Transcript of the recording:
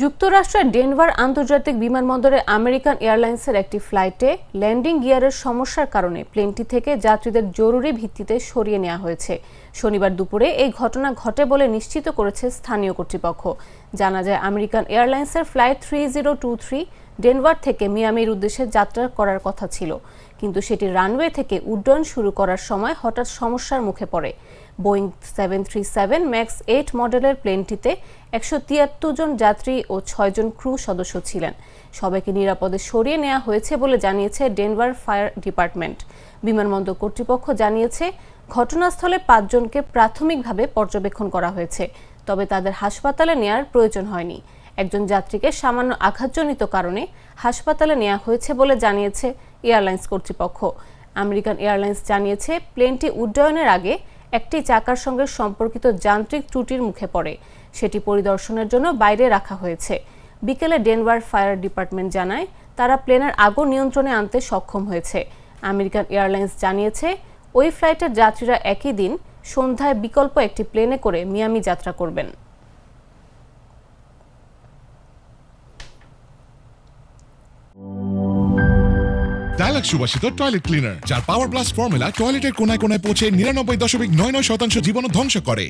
যুক্তরাষ্ট্রের ডেনভার আন্তর্জাতিক বিমানবন্দরে আমেরিকান এয়ারলাইন্সের একটি ফ্লাইটে ল্যান্ডিং গিয়ারের সমস্যার কারণে প্লেনটি থেকে যাত্রীদের জরুরি ভিত্তিতে সরিয়ে নেওয়া হয়েছে। শনিবার দুপুরে এই ঘটনা ঘটে বলে নিশ্চিত করেছে স্থানীয় কর্তৃপক্ষ। জানা যায়, আমেরিকান এয়ারলাইন্সের flight three zero two three Denver থেকে মিয়ামির উদ্দেশ্যে যাত্রা করার কথা ছিল। কিন্তু সেটি রানওয়ে থেকে উড্ডয়ন শুরু করার সময় হঠাৎ সমস্যার মুখে পড়ে। Boeing seven three seven max eight মডেলের প্লেনটিতে একশো তিয়াত্তর জন যাত্রী ও ছয়জন ক্রু সদস্য ছিলেন। সবাইকে নিরাপদে সরিয়ে নেওয়া হয়েছে বলে জানিয়েছে ডেনভার ফায়ার ডিপার্টমেন্ট। বিমানবন্দর কর্তৃপক্ষ জানিয়েছে, ঘটনাস্থলে পাঁচজনকে প্রাথমিকভাবে পর্যবেক্ষণ করা হয়েছে, তবে তাদের হাসপাতালে নেওয়ার প্রয়োজন হয়নি। একজন যাত্রীকে সামান্য আঘাতজনিত কারণে হাসপাতালে নেওয়া হয়েছে বলে জানিয়েছে এয়ারলাইন্স কর্তৃপক্ষ। আমেরিকান এয়ারলাইন্স জানিয়েছে, প্লেনটি উড্ডয়নের আগে একটি চাকার সঙ্গে সম্পর্কিত যান্ত্রিক ত্রুটির মুখে পড়ে। সেটি পরিদর্শনের জন্য বাইরে রাখা হয়েছে। বিকেলে ডেনভার ফায়ার ডিপার্টমেন্ট জানায়, তারা প্লেনের আগো নিয়ন্ত্রণে আনতে সক্ষম হয়েছে। আমেরিকান এয়ারলাইন্স জানিয়েছে, ওই ফ্লাইটের যাত্রীরা একই দিন সন্ধ্যায় বিকল্প একটি প্লেনে করে মিয়ামি যাত্রা করবেন। ডায়ালগ সুবাসিত টয়লেট ক্লিনার, যার পাওয়ার প্লাস ফর্মুলা টয়লেটের কোনায় কোনায় পৌঁছে নিরানব্বই দশমিক নয় নয় শতাংশ জীবন ধ্বংস করে।